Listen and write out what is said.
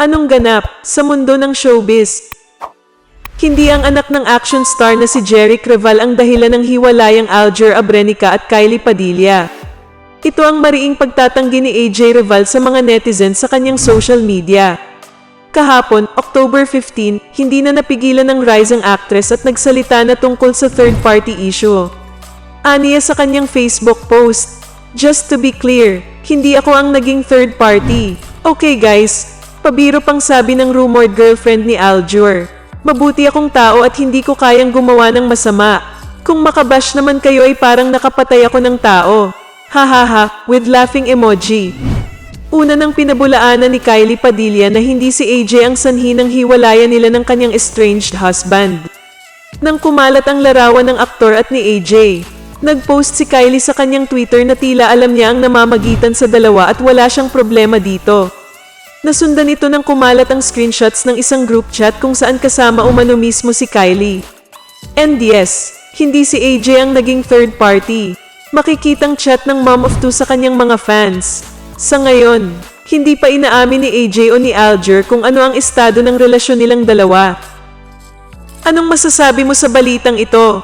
Anong ganap sa mundo ng showbiz? Hindi ang anak ng action star na si Jerry Creval ang dahilan ng hiwalayang Alger Abrenica at Kylie Padilla. Ito ang mariing pagtatanggi ni AJ Reval sa mga netizens sa kanyang social media. Kahapon, October 15, hindi na napigilan ng rising actress at nagsalita na tungkol sa third-party issue. Aniya sa kanyang Facebook post, Just to be clear, hindi ako ang naging third party. Okay guys, pabiro pang sabi ng rumored girlfriend ni Aljur. Mabuti akong tao at hindi ko kayang gumawa ng masama. Kung makabash naman kayo ay parang nakapatay ako ng tao. Hahaha, with laughing emoji. Una nang pinabulaanan ni Kylie Padilla na hindi si AJ ang sanhi ng hiwalayan nila ng kanyang estranged husband. Nang kumalat ang larawan ng aktor at ni AJ, nagpost si Kylie sa kanyang Twitter na tila alam niya ang namamagitan sa dalawa at wala siyang problema dito. Nasundan ito ng kumalat ang screenshots ng isang group chat kung saan kasama umano mismo si Kylie. And yes, hindi si AJ ang naging third party. Makikitang chat ng mom of two sa kanyang mga fans. Sa ngayon, hindi pa inaamin ni AJ o ni Alger kung ano ang estado ng relasyon nilang dalawa. Anong masasabi mo sa balitang ito?